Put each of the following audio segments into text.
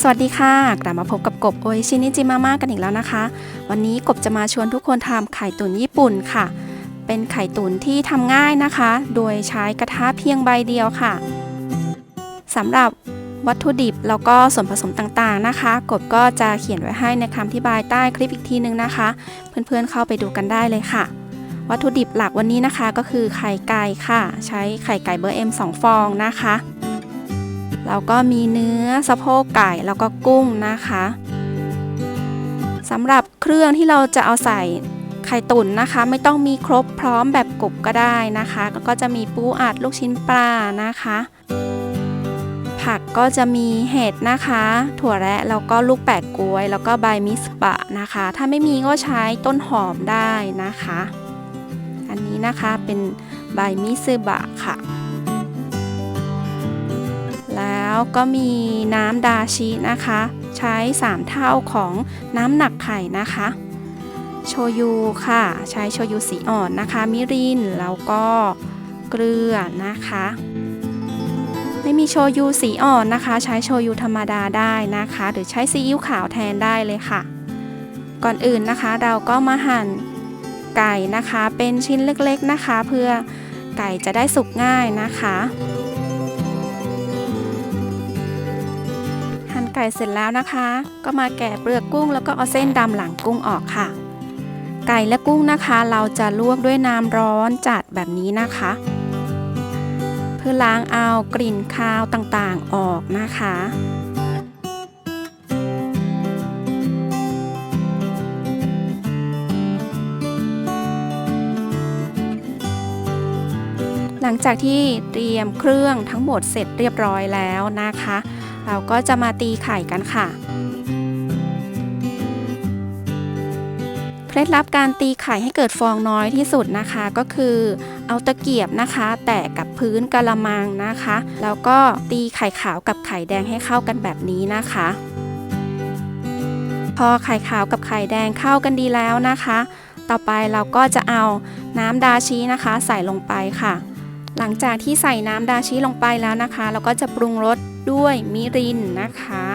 สวัสดีค่ะ กลับมาพบกับกบโอชินิจิมาม่ากันอีกแล้วนะคะ วันนี้กบจะมาชวนทุกคนทำไข่ตุ๋นญี่ปุ่นค่ะ เป็นไข่ตุ๋นที่ทำง่ายนะคะ โดยใช้กระทะเพียงใบเดียวค่ะสำหรับวัตถุดิบแล้วก็ส่วนผสมต่างๆนะคะ กบก็จะเขียนไว้ให้ในคำอธิบายใต้คลิปอีกทีนึงนะคะ เพื่อนๆเข้าไปดูกันได้เลยค่ะ วัตถุดิบหลักวันนี้นะคะก็คือไข่ไก่ค่ะ ใช้ไข่ไก่เบอร์ M 2ฟองนะคะ แล้วก็มีเนื้อสะโพกไก่แล้วก็กุ้งนะคะสำหรับเครื่องที่เราจะเอาใส่ไข่ตุ๋นนะคะ ไม่ต้องมีครบพร้อมแบบกบก็ได้นะคะก็จะมีปูอัดลูกชิ้นปลานะคะ ผักก็จะมีเห็ดนะคะ ถั่วแระแล้วก็ลูกแปดกล้วย แล้วก็ใบมิสบะนะคะ ถ้าไม่มีก็ใช้ต้นหอมได้นะคะ อันนี้นะคะเป็นใบมิซึบะค่ะ แล้วก็มีน้ำดาชินะคะ ใช้ 3 เท่าของน้ำหนักไข่นะคะ โชยุค่ะ ใช้โชยุสีอ่อนนะคะ มิรินแล้วก็เกลือนะคะ ไม่มีโชยุสีอ่อนนะคะ ใช้โชยุธรรมดาได้นะคะ หรือใช้ซีอิ๊วขาวแทนได้เลยค่ะ ก่อนอื่นนะคะเราก็มาหั่นไก่นะคะ เป็นชิ้นเล็กๆนะคะ เพื่อไก่จะได้สุกง่ายนะคะ ไก่เสร็จแล้วนะคะ ก็มาแกะเปลือกกุ้งแล้วก็เอาเส้นดำหลังกุ้งออกค่ะ ไก่และกุ้งนะคะ เราจะลวกด้วยน้ำร้อนจัดแบบนี้นะคะ เพื่อล้างเอากลิ่นคาวต่างๆออกนะคะหลังจากที่เตรียมเครื่องทั้งหมดเสร็จเรียบร้อยแล้วนะคะ เราก็จะมาตีไข่กันค่ะ เคล็ดลับการตีไข่ให้เกิดฟองน้อยที่สุดนะคะก็คือเอาตะเกียบนะคะ แตะกับพื้นกะละมังนะคะ แล้วก็ตีไข่ขาวกับไข่แดงให้เข้ากันแบบนี้นะคะ พอไข่ขาวกับไข่แดงเข้ากันดีแล้วนะคะ ต่อไปเราก็จะเอาน้ำดาชีนะคะ ใส่ลงไปค่ะ หลังจากที่ใส่น้ำดาชิลงไปแล้วนะคะ เราก็จะปรุงรส ด้วยมิรินนะคะ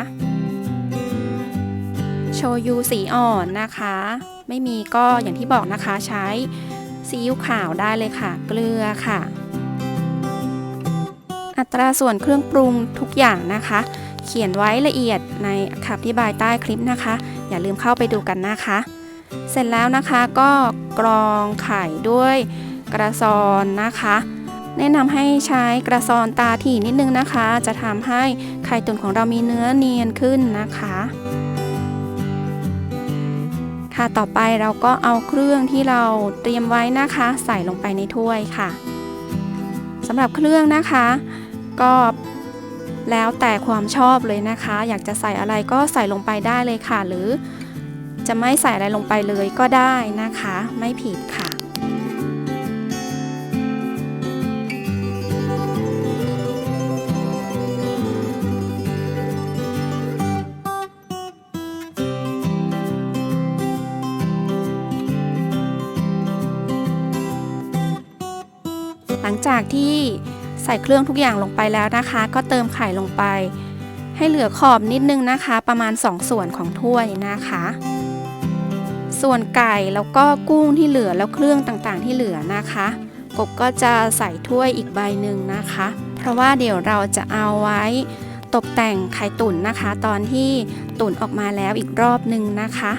โชยุสีอ่อนนะคะ ไม่มีก็อย่างที่บอกนะคะใช้ซีอิ๊วขาวได้เลยค่ะ เกลือค่ะ อัตราส่วนเครื่องปรุงทุกอย่างนะคะ เขียนไว้ละเอียดในคำอธิบายใต้คลิปนะคะ อย่าลืมเข้าไปดูกันนะคะ เสร็จแล้วนะคะก็กรองไข่ด้วยกระซอนนะคะ แนะนำให้ใช้กระซอนตาถี่นิดนึงนะคะ จะทำให้ไข่ตุ๋นของเรามีเนื้อเนียนขึ้นนะคะค่ะต่อไปเราก็เอาเครื่องที่เราเตรียมไว้นะคะ ใส่ลงไปในถ้วยค่ะสำหรับเครื่องนะคะ ก็แล้วแต่ความชอบเลยนะคะ อยากจะใส่อะไรก็ใส่ลงไปได้เลยค่ะ หรือจะไม่ใส่อะไรลงไปเลยก็ได้นะคะ ไม่ผิดค่ะ หลังจากที่ใส่เครื่องทุกอย่างลงไปแล้วนะคะ ก็เติมไข่ลงไป ให้เหลือขอบนิดนึงนะคะ ประมาณ 2 ส่วนของถ้วยนะคะ ส่วนไก่แล้วก็กุ้งที่เหลือแล้วเครื่องต่างๆที่เหลือนะคะ กบก็จะใส่ถ้วยอีกใบหนึ่งนะคะ เพราะว่าเดี๋ยวเราจะเอาไว้ตกแต่งไข่ตุ๋นนะคะ ตอนที่ตุ๋นออกมาแล้วอีกรอบหนึ่งนะคะ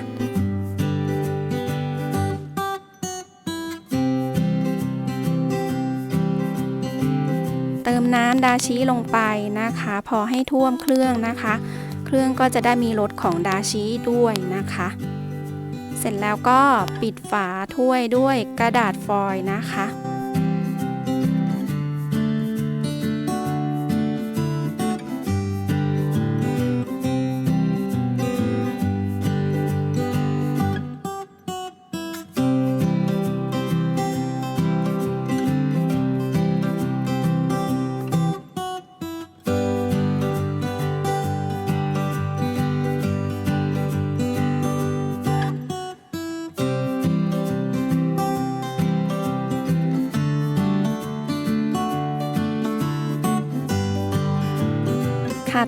เติมน้ำดาชิลงไปนะคะ พอให้ท่วมเครื่องนะคะ เครื่องก็จะได้มีรสของดาชิด้วยนะคะ เสร็จแล้วก็ปิดฝาถ้วยด้วยกระดาษฟอยล์นะคะ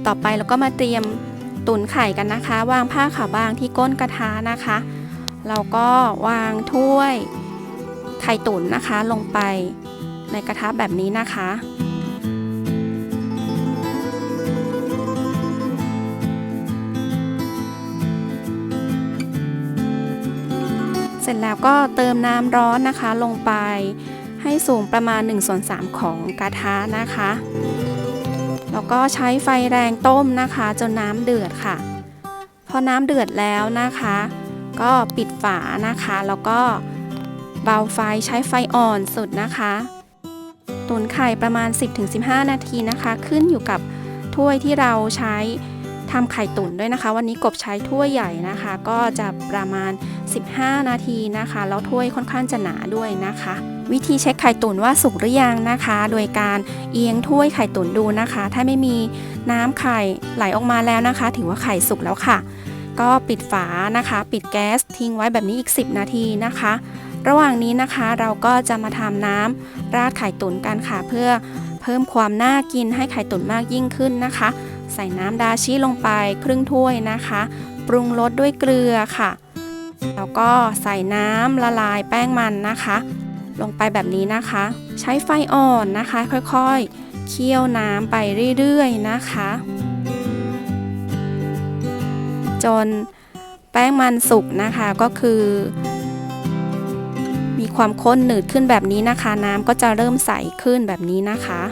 ต่อไปเราก็มาเตรียมตุ๋นไข่กันนะคะ วางผ้าขาวบางที่ก้นกระทะนะคะแล้วก็วางถ้วยไข่ตุ๋นนะคะลงไปในกระทะแบบนี้นะคะ เสร็จแล้วก็เติมน้ำร้อนนะคะลงไปให้สูงประมาณ1ส่วน3ของกระทะนะคะ แล้วก็ใช้ไฟแรงต้มนะคะ จนน้ำเดือดค่ะ พอน้ำเดือดแล้วนะคะ ก็ปิดฝานะคะ แล้วก็เบาไฟใช้ไฟอ่อนสุดนะคะ ตุนไข่ประมาณ 10-15 นาทีนะคะ ขึ้นอยู่กับถ้วยที่เราใช้ทำไข่ตุ๋นด้วยนะคะ วันนี้กบใช้ถ้วยใหญ่นะคะ ก็จะประมาณ 15 นาทีนะคะ แล้วถ้วยค่อนข้างจะหนาด้วยนะคะ วิธีเช็คไข่ตุ๋นว่าสุกหรือยังนะคะ โดยการเอียงถ้วยไข่ตุ๋นดูนะคะ ถ้าไม่มีน้ำไข่ไหลออกมาแล้วนะคะ ถือว่าไข่สุกแล้วค่ะ ก็ปิดฝานะคะ ปิดแก๊สทิ้งไว้แบบนี้อีก 10 นาทีนะคะ ระหว่างนี้นะคะเราก็จะมาทำน้ำราดไข่ตุ๋นกันค่ะเพื่อเพิ่มความน่ากินให้ไข่ตุ๋นมากยิ่งขึ้นนะคะ ใส่น้ำดาชิลงไปครึ่งถ้วยนะคะ ปรุงรสด้วยเกลือค่ะแล้วก็ใส่น้ำละลายแป้งมันนะคะ ลงไปแบบนี้นะคะ ใช้ไฟอ่อนนะคะ ค่อยๆ เคี่ยวน้ำไปเรื่อยๆนะคะ จนแป้งมันสุกนะคะก็คือ มีความข้นหนืดขึ้นแบบนี้นะคะ น้ำก็จะเริ่มใสขึ้นแบบนี้นะคะ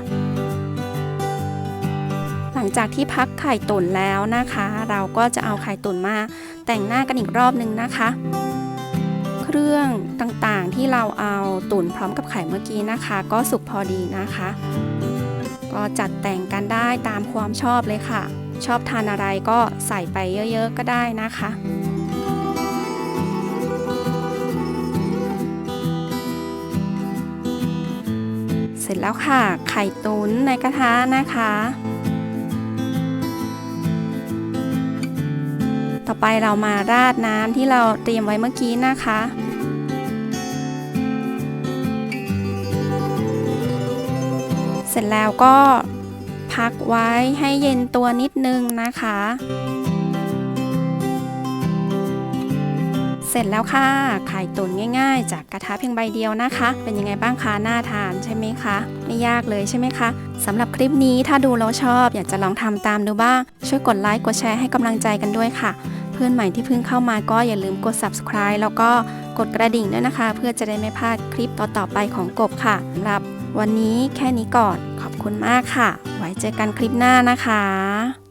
หลังจากที่พักไข่ตุ๋นแล้วนะคะ เราก็จะเอาไข่ตุ๋นมาแต่งหน้ากันอีกรอบนึงนะคะ รื่องต่างๆ ที่เราเอาตุ๋นพร้อมกับไข่เมื่อกี้นะคะ ก็สุกพอดีนะคะ ก็จัดแต่งกันได้ตามความชอบเลยค่ะ ชอบทานอะไรก็ใส่ไปเยอะๆก็ได้นะคะเสร็จแล้วค่ะ ไข่ตุ๋นในกระทะนะคะ ต่อไปเรามาราดน้ำที่เราเตรียมไว้เมื่อกี้นะคะ เสร็จแล้วก็พักไว้ให้เย็นตัวนิดนึงนะคะ เสร็จแล้วค่ะ ไข่ตุ๋นง่ายๆ จากกระทะเพียงใบเดียวนะคะ เป็นยังไงบ้างคะ น่าทานใช่ไหมคะ ไม่ยากเลยใช่ไหมคะสำหรับคลิปนี้ถ้าดูแล้วชอบ อยากจะลองทำตามดูบ้าง ช่วยกดไลค์กดแชร์ให้กำลังใจกันด้วยค่ะ เพื่อนใหม่ที่เพิ่งเข้ามาก็อย่าลืมกด subscribe แล้วก็กดกระดิ่งด้วยนะคะ เพื่อจะได้ไม่พลาดคลิปต่อๆไปของกบค่ะสำหรับ วันนี้แค่นี้ก่อนขอบคุณมากค่ะ ไว้เจอกันคลิปหน้านะคะ